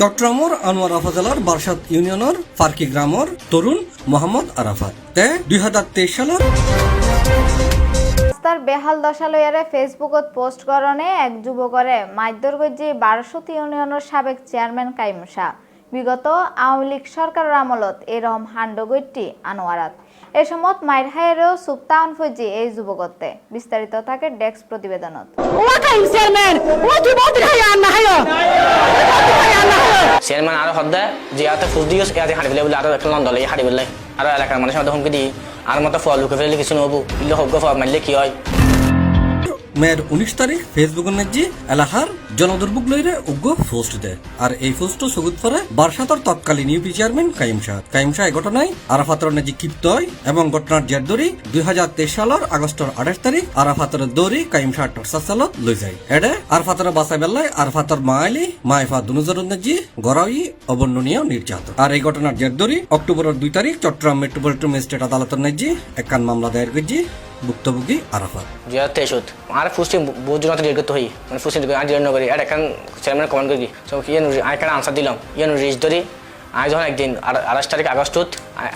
চট্টগ্রামর আনোয়ার উপজেলার বারসাত ইউনিয়নের ফার্কি গ্রামর তরুণ মোহাম্মদ আরাফাত। তে দুই হাজার তেইশ সালের রাস্তার বেহাল দশা লইয়ারে ফেসবুকত পোস্ট করণে এক যুবকরে মাইদর গজ্জি বারোশত ইউনিয়নের সাবেক চেয়ারম্যান কাইম শাহ। বিগত আওয়ামী লীগ সরকারের আমলত এরকম হান্ডগৈটি আনোয়ারাত। এ সময়ত মাইর হাইরেও সুপ্তাউন ফজি এই যুবকতে বিস্তারিত থাকে ডেস্ক প্রতিবেদনত। ওয়াকাইম চেয়ারম্যান আর হদ্দা যে ইয়াতে ফুস দিও, ইয়াতে হাঁটি ফেলে বলে আরও একটা লাগে হাঁটি ফেলে আরও এলাকার মানুষের মধ্যে হুমকি দিই। আর মতো ফল লুকে ফেলে কিছু নবু ইলে হোক ফল মারলে কি হয়? মেয়ের উনিশ তারিখ ফেসবুকের নেজি এলাকার জনদুর্ভোগ লইরে উগ্র পোস্ট দেয়। আর এই পোস্ট সগুত পরে বারসাতর তৎকালীন ইউপি চেয়ারম্যান কাইম শাহ। কাইম শাহ ঘটনায় আরাফাতর নেজি ক্ষিপ্ত হয় এবং ঘটনার জের ধরি দুই হাজার তেইশ সালের আগস্টর আঠাশ তারিখ আরাফাতর দৌড়ি কাইম শাহ টর্চার চালত লৈ যায়। এডে আরফাতর বাসাই বেলায় আরফাতর মা আলি মাইফা দুনুজর নেজি, গড়াই, অবর্ণনীয় নির্যাতন। আর এই ঘটনার জের ধরি অক্টোবরের দুই তারিখ চট্টগ্রাম মেট্রোপলিটন ম্যাজিস্ট্রেট আদালতের নেজি একখান মামলা দায়ের করছি। ভুক্তভোগী আরাফাত। যে ইয়ার তেইশত আর ফুসটি বহু জন ডিল করতে হই। মানে ফুসটি আর ডিল নকরি আর এখন চেয়ারম্যান কমেন্ট করি। সো ইয়ে আর একটা আনসার দিলাম। ইয়ে রিচ ধরি। আজ যখন একদিন আঠাশ তারিখ আগস্টত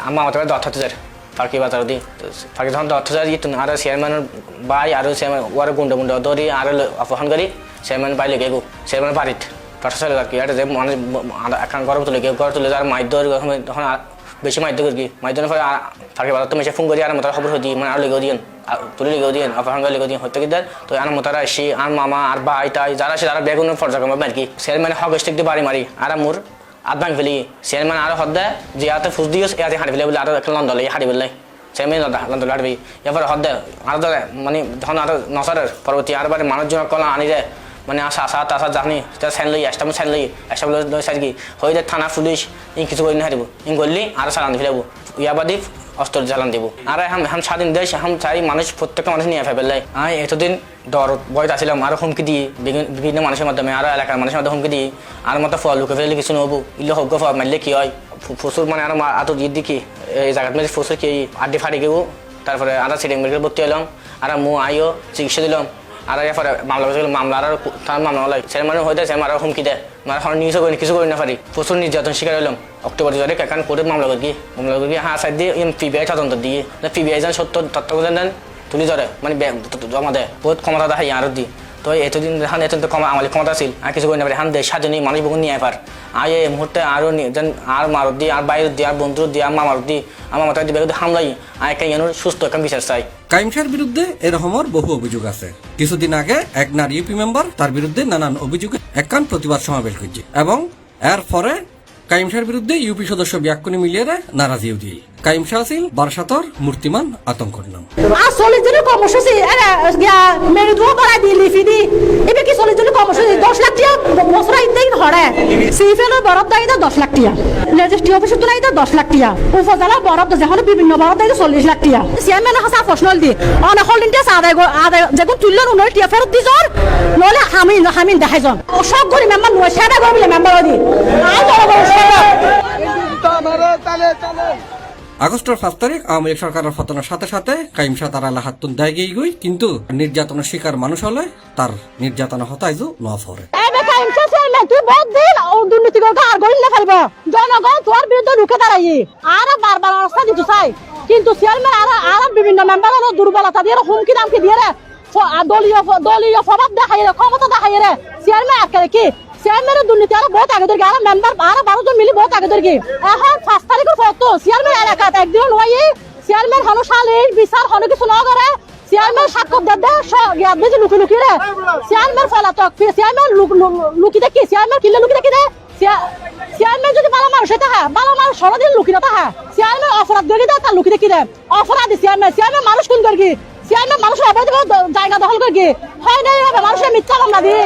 আমার আমার দশ হাজার। ফাঁকি বাজার দি ফাঁকি যখন দশ হাজার ইয়ে আর চেয়ারম্যানের বাই আর চেয়ারম্যান ওয়ার গুন্ডা গুন্ডা ধরি, আর অপহরণ করি। চেয়ারম্যান বাই লেগে গো। চেয়ারম্যান বাড়িত। পাঠশালা আর এটা যে মানে এখন গরম তুলে গিয়ে গড় তুলে আর মাইদ্য তখন আর বেশি মাইদ্য করি মাইদ্যের পরে ফাঁকি বাজার তো মেসে ফোন করি আর মতার খবর হয়ে দিই মানে আর লেগেও দিন তুলে লেগেও দিন অপহরণ করে লেগেও দিন হতে দেয় তো আর মতারা আসি আর মামা, আর ভাই, তাই, যারা আছে তারা বেগুন ফর্জা কমা আর কি? চেয়ারম্যান হক স্টিক দিয়ে বাড়ি মারি, আর মোর আদ ভাঙি ফেলি। চেয়ারম্যান আর হদ দেয়, যে ইয়াতে ফুস দিও ইয়াতে হাঁটি ফেলে বলে আর একটা লন্ডন লাগে হাঁটি ফেলে চেয়ারম্যান লন্ডন হাঁটবি। এরপরে হদ দেয়, আর মানে তখন আর নসারের পরবর্তী, আর বারে মানুষজন কলা আনি যায় মানে আসা আসা তাসা জানি সেটা স্যান লই একটা স্যান লই একটা লই কি? হয়ে যায় থানা পুলিশ ইন কিছু করে হারিব ইন করলি আর চালান ফেলাব। ইয়াবাদি অস্ত্র জ্বালান দিব। আর হাম হাম স্বাধীন দেশ হাম চাই মানুষ প্রত্যেকটা মানুষ নিয়ে ফেলে আমি এতদিন ডর ভয় আসছিলাম আরও হুমকি দিই বিভিন্ন- মানুষের মাধ্যমে আরও এলাকার মানুষের মধ্যে হুমকি দিই আর মতো ফল লুকে ফেলে কিছু নহবো। ইলে হোক ফল মারলে কি হয়? ফুসুর মানে আর আত জিদ দেখি এই জায়গার মধ্যে ফুসুর কি? আড্ডি ফাড়ি গেবো তারপরে আরও সিটিং মেডিকেল ভর্তি হলাম আর মু আইও চিকিৎসা দিলাম। আর এরপরে মামলা করছিল মামলা আর তার মামলা হলাই ছেলে মানুষ হয়ে যায় মারা হুমকি দেয়। মারা এখন নিউজও করি কিছু করি না পারি। প্রচুর নির্যাতন শিকার হলাম অক্টোবর দু হাজার করে মামলা করি। মামলা করি হ্যাঁ সাইড দিয়ে পিবিআই তদন্ত দিয়ে। পিবিআই যান সত্য তথ্য দেন তুলি ধরে। মানে জমা দেয়। বহুত ক্ষমতা দেখাই আর দি তো এতদিন রেহান এতদিন কমা আমার ক্ষমতা ছিল। আর কিছু করি না রেহান হান দেশ স্বাধীন মানুষ বহু নিয়ে পার আর এই মুহূর্তে আরও যেন আর মারত দি, আর বাইর দি, আর বন্ধুর দি, আর মামার দি আমার মাথায় বেগুদি হামলাই আর একটা ইয়ানোর সুস্থ, একটা বিচার চাই। কাইমশার বিরুদ্ধে এরকমের বহু অভিযোগ আছে। কিছুদিন আগে এক নারী ইউপি মেম্বার তার বিরুদ্ধে নানান অভিযোগে একান প্রতিবাদ সমাবেশ করছে। এবং এর পরে কাইমশার বিরুদ্ধে ইউপি সদস্য ব্যাকুনি মিলিয়ে নারাজিও দিয়ে কাইমশা আছিল বারসাতর, মূর্তিমান নাম। মেরু দুয়া লিফি দি এবার কি কর্মসূচি? দশ লাখ টিয়া বছর আইতেই হরে সিফেলের বরফ দেয় দশ লাখ টিয়া। রেজিস্ট্রি দশ লাখ টিয়া। উপজেলা বরফ বিভিন্ন বরফ দেয় চল্লিশ লাখ টিয়া। চেয়ারম্যানে সঁচা প্রশ্ন দি অনেক হল দিন আদায় আদায় তুললেন টিয়া ফেরত দি জন নহলে হামি হামি দেখাই জন সব করি মেম্বার নয় সেটা করে মেম্বার দি আর আগস্টের পাঁচ তারিখ আওয়ামী লীগ সরকারের পতনের সাথে সাথে কাইমশা তার আল্লাহ হাতুন দেয় গই, কিন্তু নির্যাতনের শিকার মানুষ হলে তার নির্যাতনা হতাইজু ন ফরে এবার ইনসা চেয়ারম্যান তুই বহুত দিন ও দুর্নীতি করে আর গড়িলে ফেলব। জনগণ তোর বিরুদ্ধে রুখে দাঁড়াই আর বারবার অবস্থা দিতে চাই। কিন্তু বিভিন্ন দলীয় দলীয় প্রভাব দেখাই ক্ষমতা দেখাই চেয়ারম্যান কি? চেয়ারম্যানের দুর্নীতি, আর বহুত আগে ধরে আর মেম্বার আর বারো জন মিলি বহুত আগে ধরে এখন পাঁচ তারিখের পর তো এলাকাত একদিন নয় চেয়ারম্যান হলো সালের বিচার হলো কিছু না করে। চেয়ারম্যান সাক্ষ্য দেবে ইয়াদ লুকি লুকি রে। চেয়ারম্যান ফলা তো চেয়ারম্যান লুকি দেখি চেয়ারম্যান কিলে লুকি দেখি রে চেয়ারম্যান যদি ভালো মানুষ এটা হ্যাঁ মানুষ সরদিন লুকি না হ্যাঁ। চেয়ারম্যান অপরাধ করি দেয় তার লুকি দেখি রে অপরাধী চেয়ারম্যান চেয়ারম্যান মানুষ কোন করি চেয়ারম্যান মানুষের অবৈধ জায়গা দখল করি হয় হবে মানুষের মিথ্যা মামলা দিয়ে।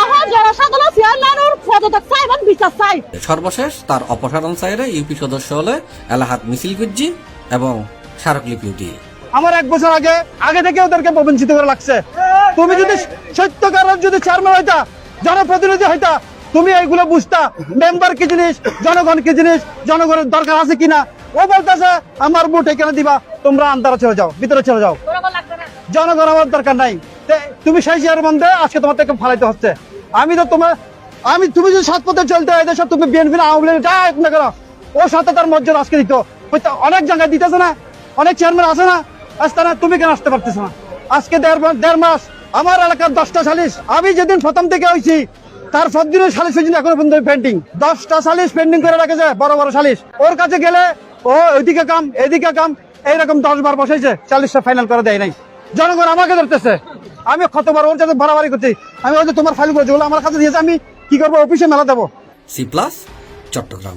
আহ্বান জনসাধারণ চেয়ারম্যানের পদত্যাগ চাই এবং বিচার চাই। সর্বশেষ তার অপসারণ চাইরে ইউপি সদস্য হলে এলাহাত মিছিল গুজ্জি এবং স্মারকলিপিও দিয়ে আমার এক বছর আগে আগে থেকে ওদেরকে প্রবঞ্চিত করে লাগছে। তুমি যদি সত্যকারের যদি চেয়ারম্যান হইতা জনপ্রতিনিধি হইতা তুমি এইগুলো বুঝতা মেম্বার কি জিনিস জনগণ কি জিনিস জনগণের দরকার আছে কিনা? ও বলতেছে আমার ভোট এখানে দিবা তোমরা আন্দারা চলে যাও ভিতরে চলে যাও। জনগণ আমার দরকার নাই। তুমি সেই চেয়ার মধ্যে আজকে তোমার থেকে ফালাইতে হচ্ছে। আমি তো তোমার আমি তুমি যদি সাত পথে চলতে হয় দেশে তুমি বিএনপি আওয়ামী লীগ যা না করো ওর সাথে তার মর্যাদা আজকে দিত। অনেক জায়গায় দিতেছে না, অনেক চেয়ারম্যান আছে না। আসতে না তুমি কেন আসতে পারতেছ না? আজকে দেড় মাস দেড় মাস আমার এলাকার দশটা সালিশ। আমি যেদিন প্রথম থেকে হয়েছি তার সব দিনের সালিশ হয়েছি এখনও পর্যন্ত পেন্টিং দশটা সালিশ পেন্ডিং করে রেখেছে, বড় বড় সালিশ। ওর কাছে গেলে ও ওইদিকে কাম, এদিকে কাম, এইরকম দশ বার বসেছে চালিশটা ফাইনাল করে দেয় নাই। জনগণ আমাকে ধরতেছে। আমি কতবার ওর সাথে বাড়াবাড়ি করছি। আমি ওই তোমার ফাইল যেগুলো আমার কাছে দিয়েছে, আমি কি করব? অফিসে মেলা দেবো। C plus Chittagong